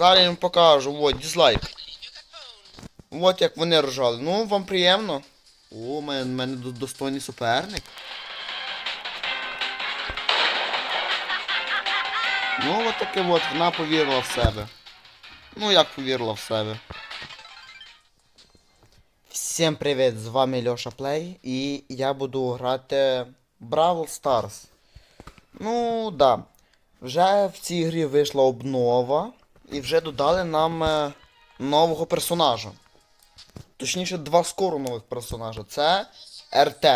Зараз я їм покажу, от, дизлайк. От як вони ржали. Ну, вам приємно. О, у мене, мене достойний суперник. Ну, от таке от, вона повірила в себе. Ну, як повірила в себе. Всім привіт, з вами Льоша Плей, і я буду грати Brawl Stars. Ну, да. Вже в цій грі вийшла обнова, і вже додали нам е, нового персонажа. Точніше, два скоро нових персонажа. Це РТ.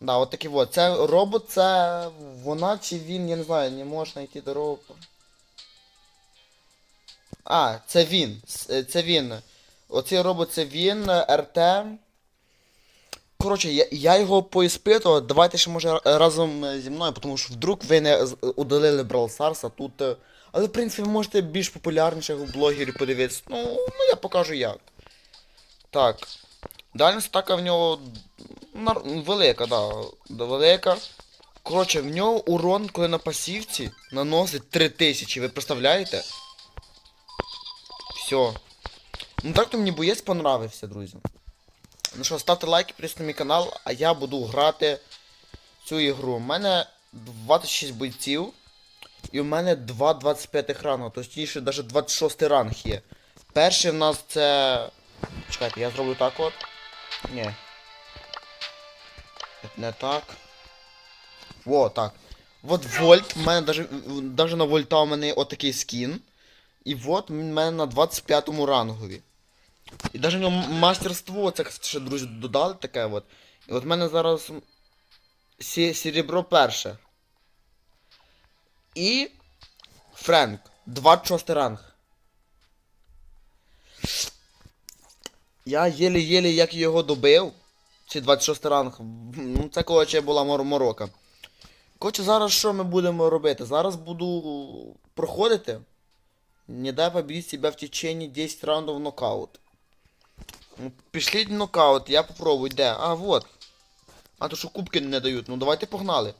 Да, от такі от. Це робот, це вона чи він, я не знаю, не можна знайти дорогу. А, це він. Е, Це він. Оцей робот це він, РТ. Коротше, я, я його поіспитував, давайте ще може разом е, зі мною, тому що вдруг ви не удалили Brawl Stars, а тут. е, Але в принципі ви можете більш популярніших блогерів подивитися. Ну, ну я покажу як. Так. Дальність атака в нього велика, да, Велика. Коротше, в нього урон, коли на пасівці, наносить 3000, ви представляєте? Все. Ну так то мені боєць понравився, друзі. Ну що, ставте лайки, підписуйтесь на мій канал, а я буду грати цю ігру. У мене 26 бойців. І у мене 2 25 рангу, точніше навіть 26 ранг є. Перший в нас це. Чекайте, я зроблю так от. Ні. Не так. Во, так. От Вольт, у мене даже, на Вольта у мене отакий скін. І от в мене на 25 рангові. І навіть в нього мастерство, це ще друзі додали таке от. І от в мене зараз серебро перше. І Френк, 26 ранг. Я єлі-єлі як його добив. Ці 26 ранг. Ну це коротше була мор морока. Коротше, зараз що ми будемо робити? Зараз буду проходити. Не дай победить себя в течение 10 раундов нокаут. Ну, Пішліть нокаут, я попробую, де? А, вот. А то що кубки не дають. Ну давайте погнали.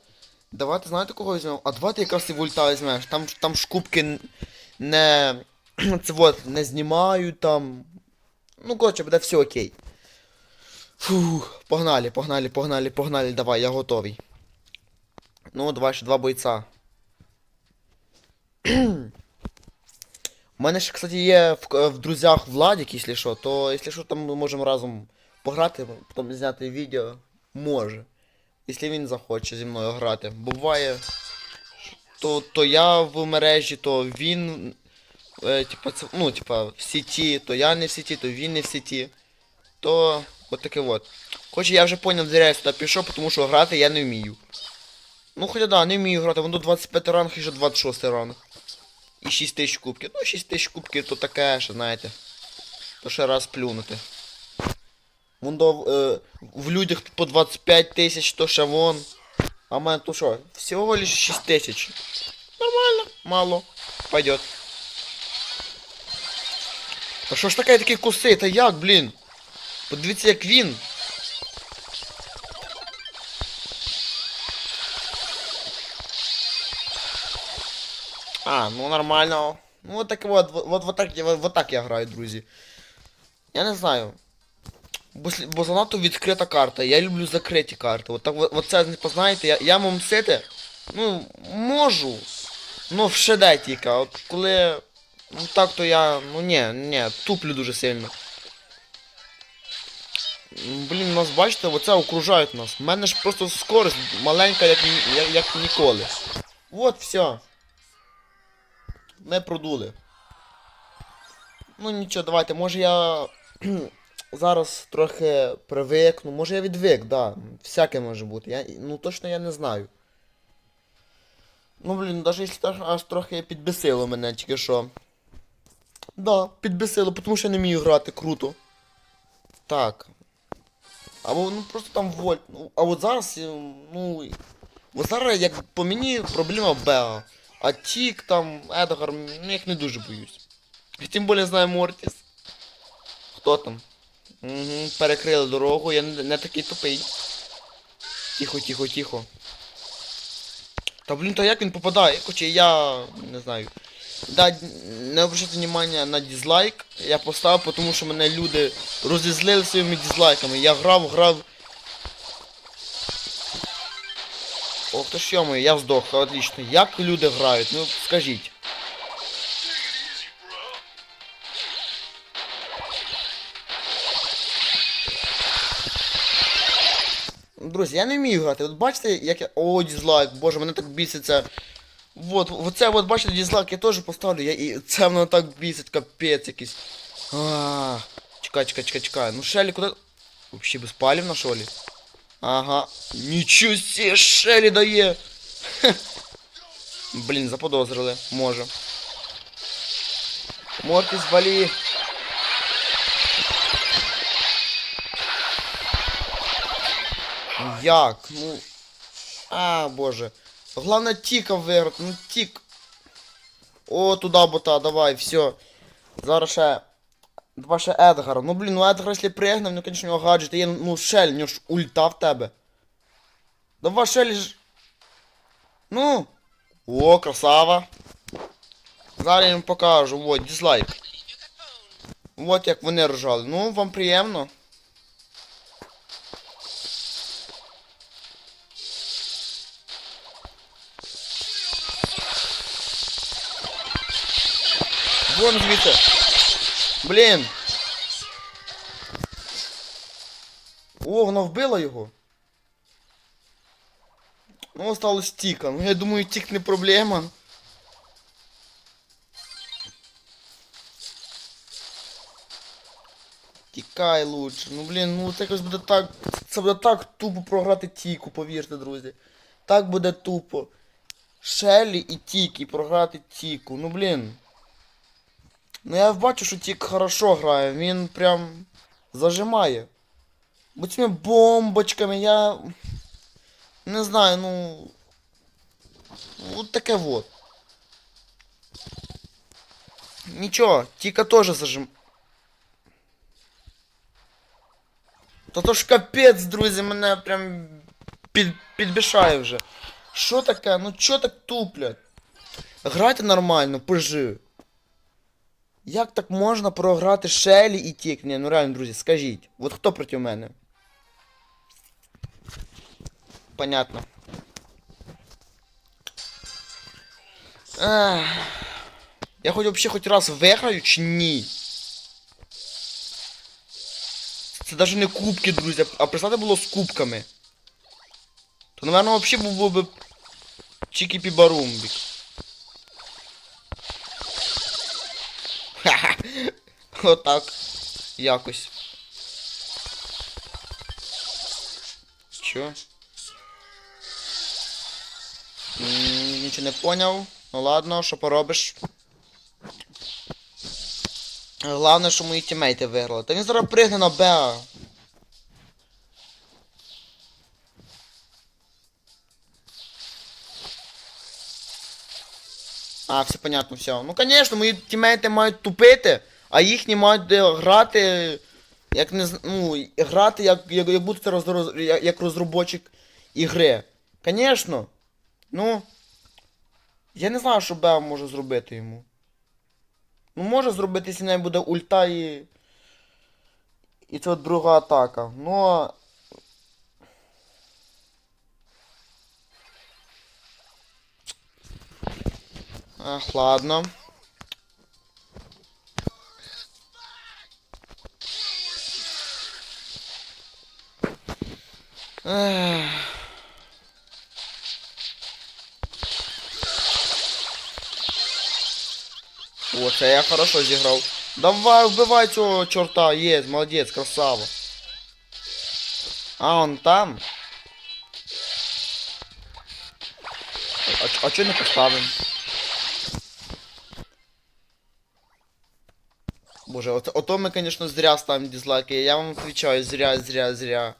Давайте, знаєте кого візьмемо? А давайте якраз і вольта візьмемо. Там, там ж кубки не. Це вот, не знімають там. Ну, коротше, буде все окей. Фух, погнали, погнали, погнали, погнали, давай, я готовий. Ну, давай ще два бойця. У мене ще, кстати, є в, в друзях Владик, якщо що, то якщо що, там ми можемо разом пограти, потім зняти відео. Може. Якщо він захоче зі мною грати. Буває. То, то я в мережі, то він. Е, типа, це, ну, типа, в сіті, то я не в сіті, то він не в сіті. То от таке от. Хоча я вже поняв, зря я сюди пішов, тому що грати я не вмію. Ну хоча да, не вмію грати, воно 25 ранг і вже 26 ранг. І 6 тисяч кубків. Ну 6 тисяч кубків то таке, що знаєте. То ще раз плюнути. Вон до, е, в людях по 25 тисяч, то ще вон. А в мене то що? Всього лиш 6 тисяч. Нормально, мало. Пойдет. А що ж таке такі куси? Та як, блін? Подивіться, як він. А, ну нормально. Ну вот так вот, вот, вот, так, вот, вот так я граю, друзі. Я не знаю. Бо, бо занадто відкрита карта. Я люблю закриті карти. От так от, от це познаєте, я, я мумсити, ну, можу. Ну, в шеде тільки, от коли. Ну так то я. Ну ні, ні, туплю дуже сильно. Блін, нас бачите, оце окружають нас. У мене ж просто скорость маленька, як, як, як ніколи. От все. Ми продули. Ну нічого, давайте, може я зараз трохи привикну, може я відвик, да. Всяке може бути. Я, ну точно я не знаю. Ну блін, навіть якщо аж трохи підбесило мене тільки що. Да, підбесило, тому що я не вмію грати круто. Так. Або ну просто там вольт. Ну, а от зараз, ну. От зараз як по мені проблема Беа. А Тік там, Едгар, ну я їх не дуже боюсь. І тим більше знаю Мортіс. Хто там? Угу, перекрили дорогу, я не, не такий тупий. Тихо, тихо, тихо. Та блін, то як він попадає? Хоча я не знаю. Да, не обращайте внимання на дизлайк. Я поставив, тому що мене люди розізлили своїми дизлайками. Я грав, грав. Ох ти ж йому, я здох, отлично. Як люди грають? Ну скажіть. Друзі, я не вмію грати. От бачите, як я. О, дизлайк, боже, мене так біситься. Вот, оце от бачите, дизлайк я теж поставлю, я, і це воно так бісить, капець якийсь. А, чекай, чекай, чекай, чекай. Ну Шелі куди. Вообще безпалівно, що ли? Ага. Нічого себе, Шелі дає. Хе. Блін, заподозрили. Може. Мортіс, валі. Як? Ну. А, боже. Главное тіка виграти, ну тік. О, туди бота, давай, все. Зараз ще. Два ще Едгара. Ну блін, ну Едгар, якщо пригнав, ну конечно, у нього гаджет є, ну шель, у нього ж ульта в тебе. Давай шель ж. Ну. О, красава. Зараз я їм покажу, вот, дизлайк. Вот як вони ржали. Ну, вам приємно. Вон звідси. Блін. О, вона вбила його. Ну, осталось тіка. Ну, я думаю, тік не проблема. Тікай лучше. Ну блін, ну це якось буде так. Це буде так тупо програти тіку, повірте, друзі. Так буде тупо. Шелі і Тік, і програти Тіку. Ну блін. Ну я бачу, що Тік хорошо грає, він прям зажимає. Бо цими бомбочками я. Не знаю, ну. Вот таке вот. Нічого, Тіка теж зажим. Та то ж капець, друзі, мене прям під, підбішає вже. Що таке? Ну чо так туплять? Грайте нормально, пижи. Як так можна програти Шелі і Тік? Ні, ну реально, друзі, скажіть. От хто проти мене? Понятно. Ех. Я хоч вообще хоч раз виграю чи ні? Це навіть не кубки, друзі, а представте було з кубками. То, напевно, взагалі було б чики барумбік Ха-ха. Отак. Якось. Чо? Нічого не поняв. Ну ладно, що поробиш. Головне, що мої тімейти виграли. Та він зараз пригне на Беа. А, все понятно, все. Ну, конечно, мої тімейти мають тупити, а їхні мають е, грати. Як не ну, грати як, як, як будуть роз, як, як розробочик ігри. Конечно. Ну. Я не знаю, що Беа може зробити йому. Ну, може зробити, якщо в неї буде ульта і. І це от друга атака. Ну. Ах, ладно. Ех. О, я хорошо зіграв. Давай, вбивай цього чорта, є, молодець, красава. А, он там. А, а чого не поставим? Боже, ото, ото ми, конечно, зря ставимо дизлайки. Я вам отвечаю, зря, зря, зря.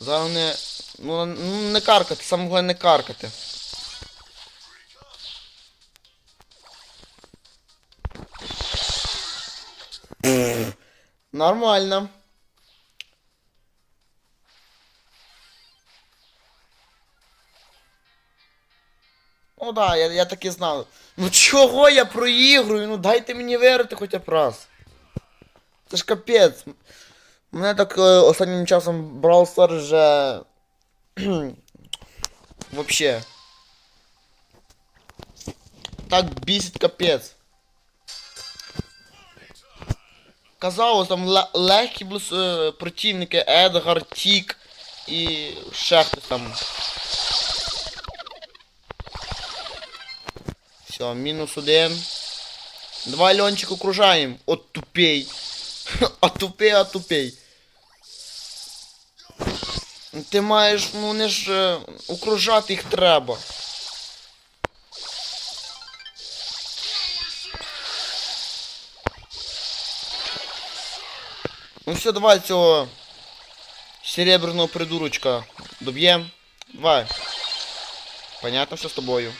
Зараз не. Ну, ну не каркати, саме головне не каркати. Нормально. Ну да, я, я так і знав. Ну чого я проігрую? Ну дайте мені виграти хоча б раз. Це ж капець. Мене так е, останнім часом Brawl Stars вже. Вообще. Так бісить капець. Казалось, там ле- легкі е, противники Едгар, Тік і ще хтось там. Все, мінус один. Давай, Льончик, окружаем. От тупей. А тупей, а тупей. Ти маєш, ну не ж е, окружати їх треба. Ну все, давай цього серебряного придурочка доб'єм. Давай. Понятно все з тобою.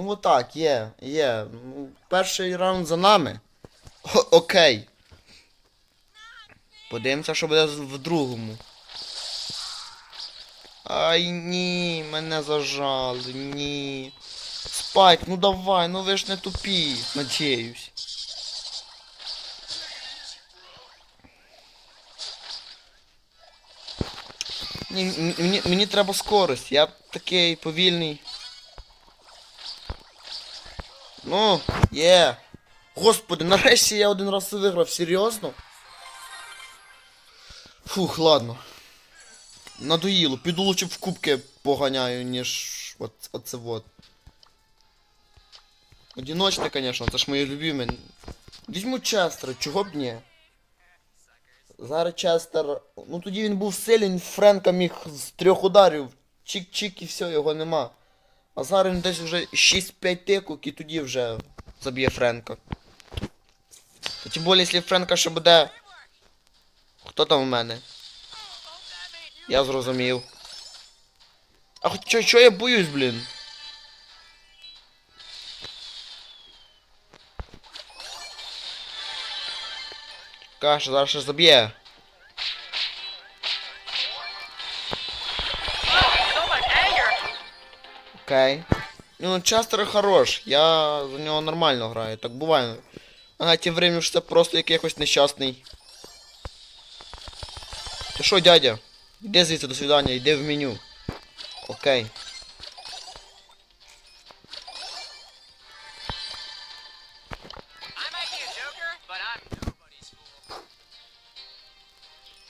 Ну отак, є, є. Ну, перший раунд за нами. О, окей. Подивимося, що буде в другому. Ай ні, мене зажали, ні. Спайк, ну давай, ну ви ж не тупі, надіюсь. Ні, мені, мені треба скорость, я такий повільний. Ну, є. Господи, нарешті я один раз виграв, серйозно? Фух, ладно. Надоїло, піду лучше в кубки поганяю, ніж от, оце вот. Одиночне, конечно, це ж мої любимі. Візьму Честера, чого б ні? Зараз Честер. Ну тоді він був сильний, Френка міг з трьох ударів. Чик-чик і все, його нема. А зараз десь вже 6-5 тикок і тоді вже заб'є Френка. Та тим більше, якщо Френка ще буде. Хто там у мене? Я зрозумів. А хоч чо, чо я боюсь, блін? Каша, зараз ще заб'є. Окей. Ну, Честер хорош, я за нього нормально граю, так буває. Ага, тим временем що це просто якийсь нещасний. Ти що, дядя? Іди звідси до свидання, йди в меню. Окей.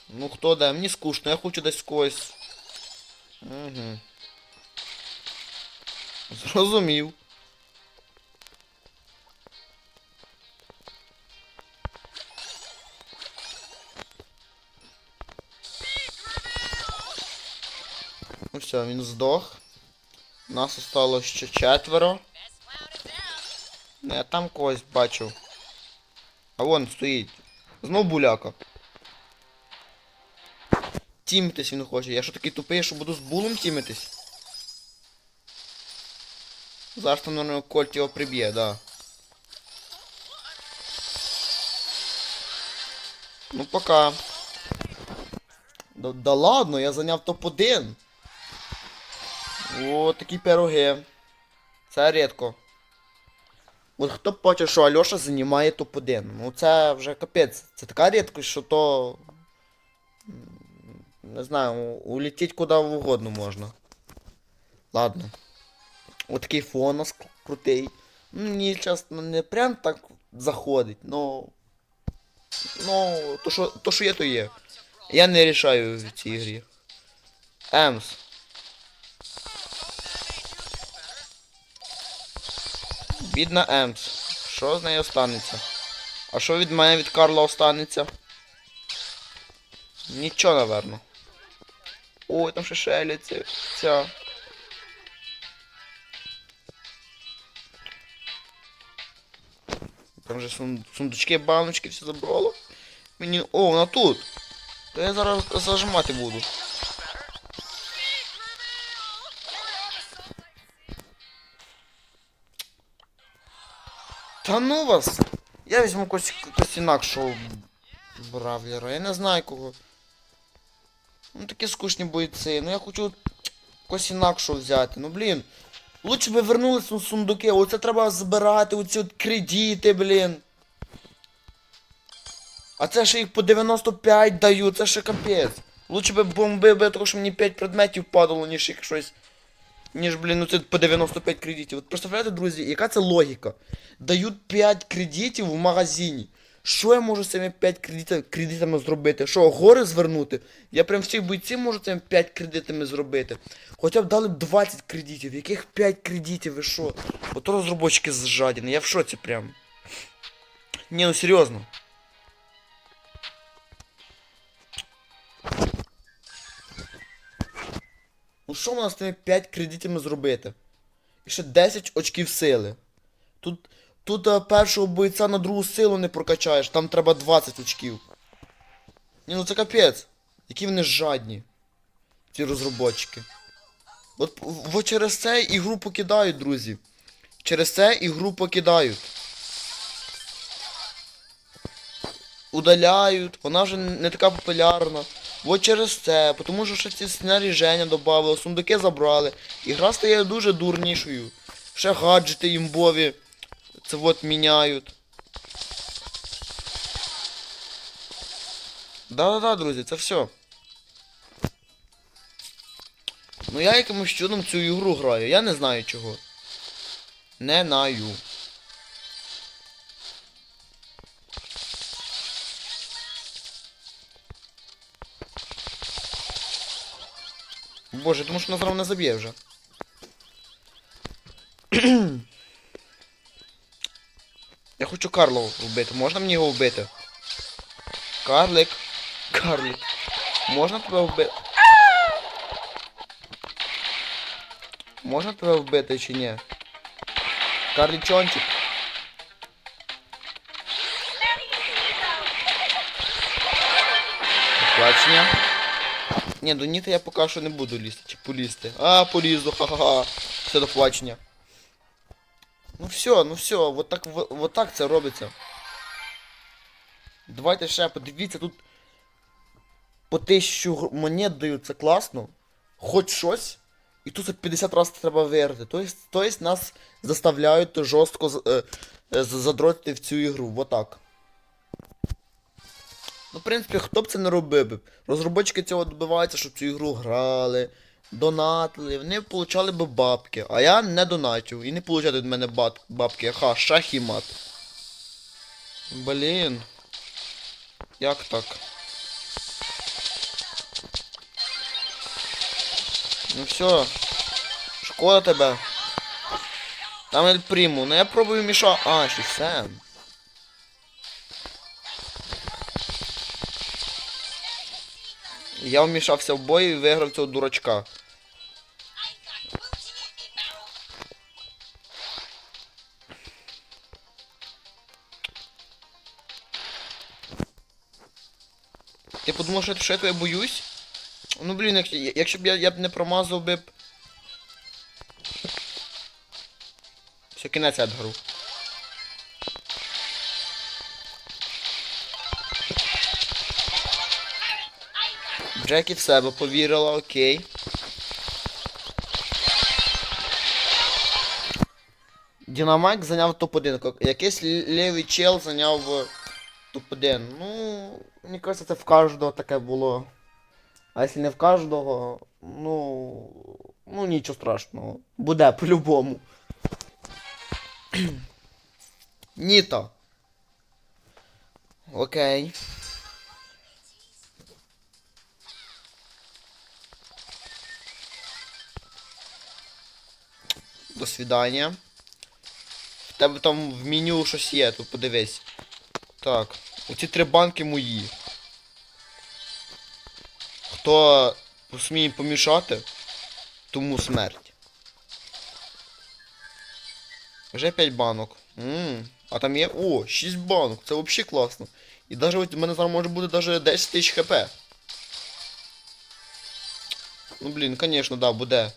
Ну хто де? Мені скучно, я хочу десь когось. Угу. Зрозумів. Ну все, він здох. Нас осталось ще четверо. Я там когось бачив. А вон стоїть. Знов буляка. Тімитись він хоче. Я що такий тупий, що буду з булом тімитись? Зараз там, наверное, Кольт його приб'є, да. Ну пока. Да, да ладно, я зайняв топ-1. О, такі пироги. Це рідко. От хто б бачив, що займає топ-1. Ну це вже капець. Це така рідкость, що то. Не знаю, у- улетіть куди угодно можна. Ладно. От такий фонос к- крутий. Ну, Мені чесно не прям так заходить, но. Ну, то що, то що є, то є. Я не рішаю в цій грі. Емс. Бідна Емс. Що з нею останеться? А що від мене від Карла останеться? Нічого, наверно. Ой, там ще шеляться. Ця. Там же сун- сундучки, баночки, все забрало. Мені. О, вона тут. То я зараз зажимати буду. Та ну вас! Я візьму когось, когось інакшого бравлера. Я не знаю кого. Ну такі скучні бойці. Ну я хочу якось інакше взяти. Ну блін. Лучше би вернулись у сундуки. Оце треба збирати, оці от кредити, блін. А це ще їх по 95 даю, це ще капець. Лучше би бомбив би, тому що мені 5 предметів падало, ніж їх щось. Ніж, блін, ну це по 95 кредитів. От представляєте, друзі, яка це логіка? Дають 5 кредитів в магазині. Що я можу з цими 5 кредитами, кредитами зробити? Що, гори звернути? Я прям всіх бойців можу цими 5 кредитами зробити. Хоча б дали б 20 кредитів. Яких 5 кредитів, ви що? Ото розробочки зжадіни, я в шоці прям. Ні, ну серйозно. Ну що можна з тими 5 кредитами зробити? І ще 10 очків сили. Тут, тут е, першого бойця на другу силу не прокачаєш, там треба 20 очків. Ні, ну це капець. Які вони жадні. Ці розробочки. От в- через це ігру покидають, друзі. Через це ігру покидають. Удаляють, вона вже не така популярна. От через це, тому що ще ці снаряження додали, сундуки забрали. Ігра стає дуже дурнішою. Ще гаджети імбові. Це от міняють. Да-да-да, друзі, це все. Ну я якимось чудом цю ігру граю, я не знаю чого. Не знаю. Боже, тому що нас не заб'є вже. Хочу Карлова вбити. Можна мені його вбити? Карлик. Карлик. Можна тебе вбити? Можна тебе вбити чи ні? Карлічончик. Бачення. Ні, до Ніти я поки що не буду лізти, чи полізти. А, полізу, ха-ха-ха. Все до побачення. Ну все, ну все, вот так, вот так це робиться. Давайте ще подивіться, тут по 1000 гр- монет дають, це класно. Хоч щось. І тут за 50 разів треба виграти. Тобто, тобто нас заставляють жорстко е, е, задротити в цю ігру. Вот так. Ну, в принципі, хто б це не робив би. Розробники цього добиваються, щоб цю ігру грали, донатили, вони получали би бабки. А я не донатив і не получаю від мене бабки. Ха, шах і мат. Блін. Як так? Ну все. Шкода тебе. Там Ель Приму. Ну я пробую міша. А, ще все. Я вмішався в бой і виграв цього дурачка. Ти подумав, що, що я боюсь? Ну блін, як, якщо б я, я б не промазав би б. Все, кінець Едгару. Джекі в себе повірила, окей. Динамайк зайняв топ-1. Ко- Якийсь лі- лівий чел зайняв е, топ-1. Ну, мені кажется, це в кожного таке було. А якщо не в кожного, ну. Ну нічого страшного. Буде по-любому. Ніта. Окей. До свидання. В тебе там в меню щось є, тут подивись. Так. Оці три банки мої. Хто посміє помішати, тому смерть. Вже 5 банок. Ммм. А там є. О, 6 банок. Це взагалі класно. І навіть в мене зараз може бути навіть 10 тисяч хп. Ну блін, звісно, да, буде.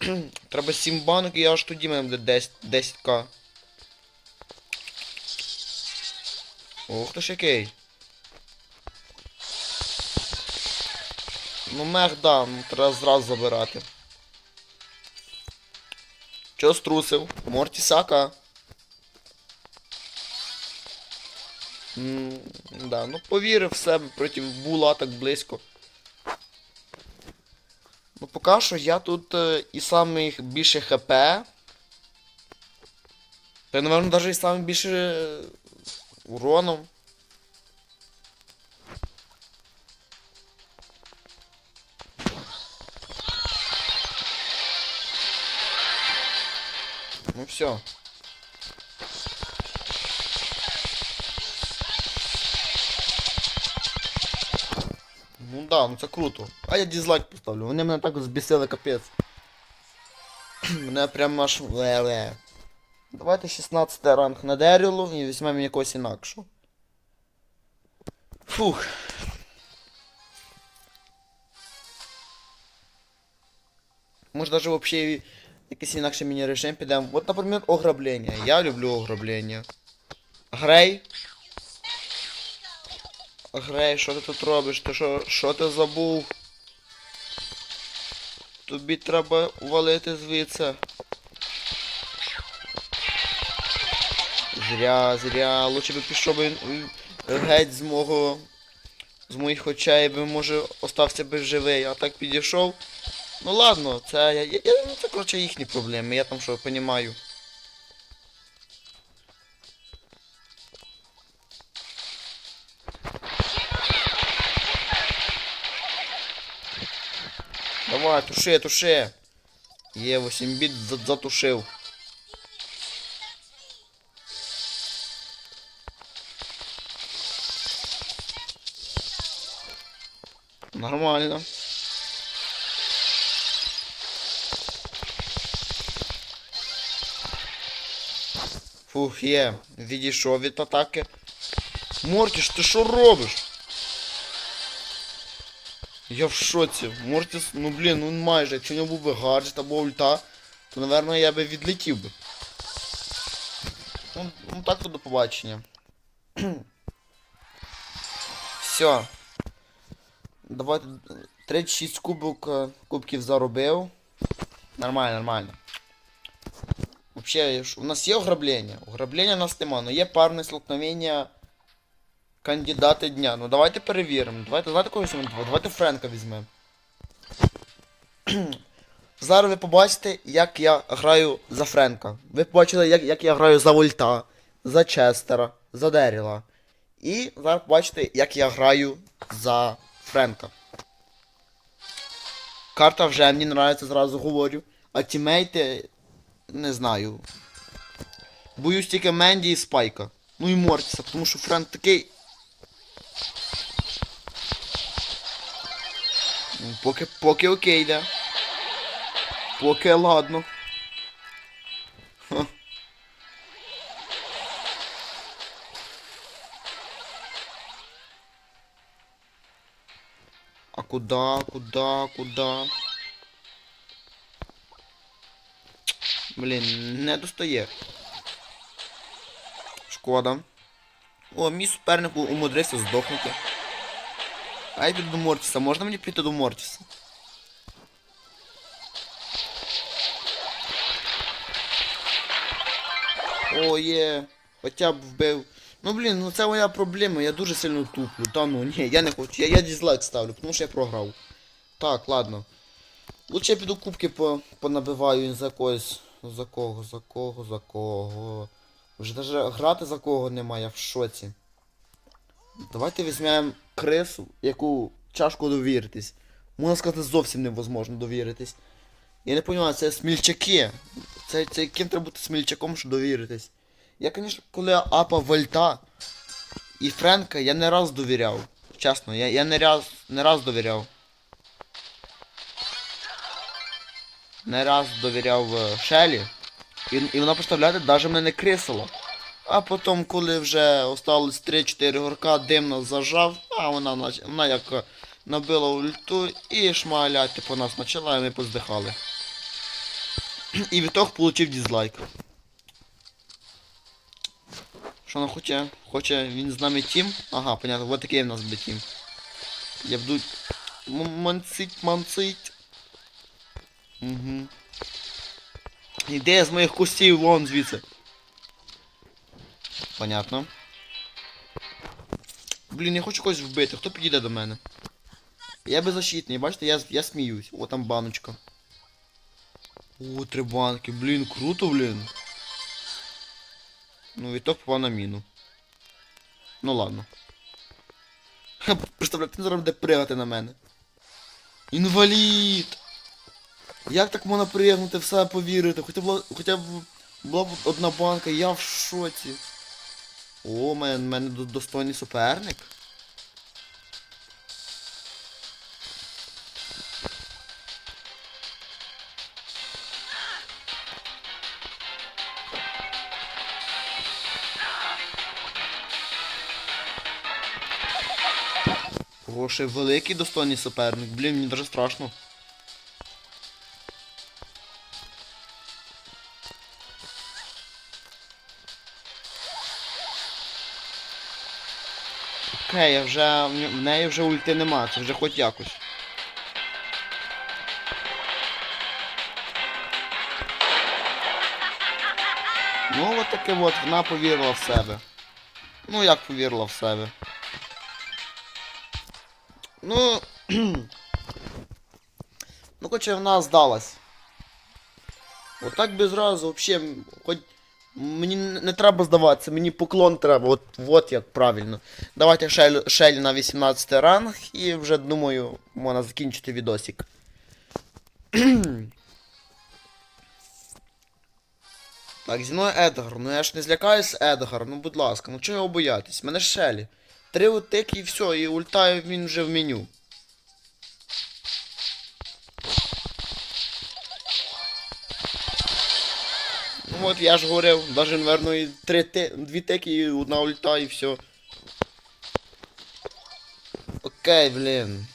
Треба 7 банок і аж тоді в мене буде 10, 10к. Ох ти ж який. Ну мех, да, ну, треба зразу забирати. Чо струсив? Мортісака. М, да, ну повірив в себе проти була так близько. Ну поки що я тут е, і самий більше ХП. Та, напевно, навіть і самий більше е, уроном. Ну все. Ну да, ну це круто. А я дизлайк поставлю. Вони мене так збісили капець. мене прям аж ле-ле. Давайте 16 ранг на Дерілу і візьмемо якогось інакшого. Фух. Може даже вообще якийсь інакший міні-режим підемо. От, наприклад, ограблення. Я люблю ограблення. Грей. Грей, що ти тут робиш? Ти що, що ти забув? Тобі треба валити звідси. Зря, зря. Лучше би пішов би геть з мого. З моїх очей би може остався би живий, а так підійшов. Ну ладно, це я, я, я ну, це коротше їхні проблеми, я там що понімаю. Давай, туши, туши. Є 8 біт за- затушив. Нормально. Фух, є. Відійшов від атаки. Мортіш, ти що робиш? Я в шоці. Мортіс, ну блін, ну майже, якщо нього був би гаджет або ульта, то, напевно, я би відлетів би. Ну, ну так то до побачення. Все. Давайте 36 кубок, е, кубків заробив. Нормально, нормально. Вообще, у нас є ограблення. Ограблення у нас нема, але є парне столкновення кандидати дня. Ну давайте перевіримо. Давайте, знаєте кого візьмемо? Давайте Френка візьмемо. Зараз ви побачите, як я граю за Френка. Ви побачили, як, як я граю за Вольта, за Честера, за Деріла. І зараз побачите, як я граю за Френка. Карта вже мені нравиться, зразу говорю. А тімейти не знаю. Боюсь тільки Менді і Спайка. Ну і Мортіса, тому що Френк такий. Ну, Поки, поки окей, да. Поки ладно. Куда, куда, куда? Блін, не достає. Шкода. О, мій суперник умудрився здохнути. А я піду до Мортіса. Можна мені піти до Мортіса? О, є. Хоча б вбив. Ну блін, ну це моя проблема, я дуже сильно туплю. Та ну ні, я не хочу. Я, я дизлайк ставлю, тому що я програв. Так, ладно. Лучше я піду кубки по, понабиваю за когось. За кого, за кого, за кого. Вже навіть грати за кого немає, в шоці. Давайте візьмемо крису, яку тяжко довіритись. Можна сказати, зовсім невозможно довіритись. Я не розумію, це смільчаки. Це, це яким треба бути смільчаком, щоб довіритись. Я, звісно, коли апа Вольта і Френка, я не раз довіряв. Чесно, я, я не раз не раз довіряв. Не раз довіряв е, Шелі. І, і вона, представляєте, навіть мене не крисила. А потім, коли вже осталось 3-4 горка, димно зажав, а вона, вона як е, набила ульту і шмаляти по нас почала, і ми поздихали. І від того получив дизлайк. Що вона хоче? Хоче він з нами тім? Ага, понятно, вот такий в нас буде тім. Я буду Манцить, манцить. Угу. Іде з моїх кустів вон звідси. Понятно. Блін, я хочу когось вбити. Хто підійде до мене? Я беззащитний, бачите, я, я сміюсь. О, там баночка. О, три банки. Блін, круто, блін. Ну, відток попав на міну. Ну ладно. Ти зараз буде пригати на мене. Інвалід! Як так можна пригнути, в себе повірити? Хоча б, хоча б була б одна банка, я в шоці. О, у мене, мене достойний суперник. О, великий достойний суперник. Блін, мені дуже страшно. Окей, я вже. В неї вже ульти нема, це вже хоч якось. Ну от таке от, вона повірила в себе. Ну як повірила в себе. Ну. ну, хоча вона здалась. Отак би зразу, взагалі, хоч мені не треба здаватися, мені поклон треба, от, от як правильно. Давайте шель, шель на 18 ранг і вже думаю, можна закінчити відосик. так, зі мною Едгар. Ну я ж не злякаюсь Едгар, ну будь ласка, ну чого його боятись? Мене ж Шелі. Три утики і все, і ультаю він вже в меню. Ну от я ж говорив, даже, наверно, і три ти, дві тики і одна ульта і все. Окей, блін.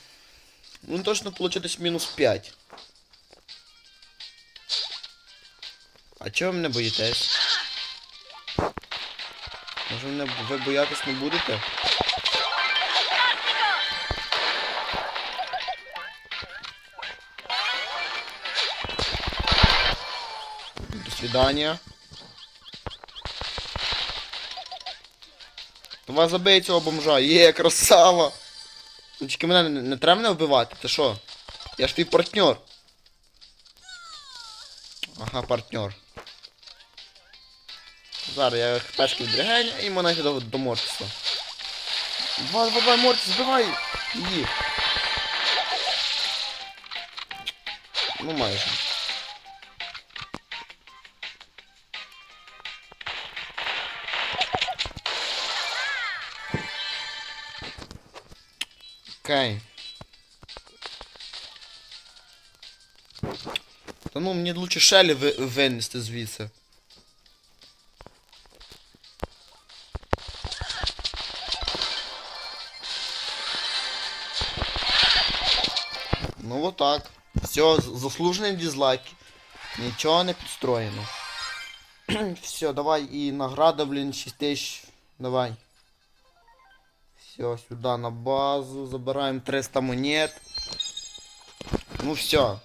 Ну точно получилось мінус 5. А чого ви мене боїтесь? Може мене ви боятись не будете? До свидания. Давай забей цього бомжа. Є, красава! Ну, Тільки мене не, не треба мене вбивати, ти що? Я ж твій партнер. Ага, партнер. Зараз я хпешки відрягаю і мене йде до, Мортиса. Давай, давай, давай, Мортис, збивай! Її. Ну майже. Окей. Та ну мені лучше Шелі ви, винести звідси. Ну вот так. Все, заслужений дизлайк. Нічого не підстроєно. Все, давай і награда, блін, 6 тисяч. Давай. Все, сюда на базу. Забираем 300 монет. Ну все.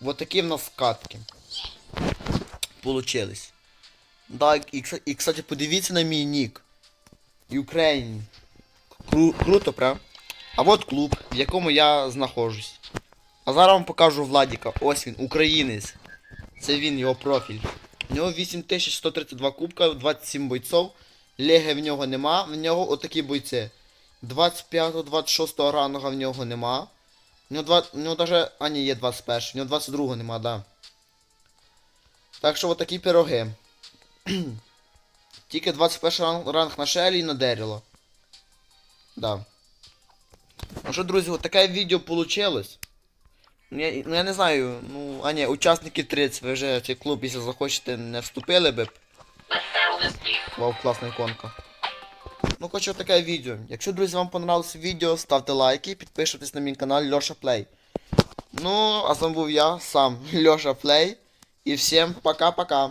Вот такие у нас катки. Получились. Да, і, і, кстати, подивіться на мій нік. Ukraine. Кру, круто, прям. А от клуб, в якому я знаходжусь. А зараз вам покажу Владіка. Ось він, українець. Це він, його профіль. У нього 8132 кубка, 27 бойців. Леги в нього нема, в нього отакі бойці. 25-26 ранга в нього нема. В нього, два, в нього даже. А ні, є 21, в нього 22 нема, да. Так що отакі пироги. Тільки 21 ранг, ранг на Шелі і на Деріло. Да. Ну що, друзі, от таке відео получилось. Ну я, ну я не знаю, ну, а ні, учасники 30, ви вже цей клуб, якщо захочете, не вступили би. Вау, класна іконка. Ну, хоч таке відео. Якщо, друзі, вам понравилось відео, ставте лайки, підписуйтесь на мій канал Льоша Плей. Ну, а з вами був я, сам Льоша Плей. І всім пока-пока.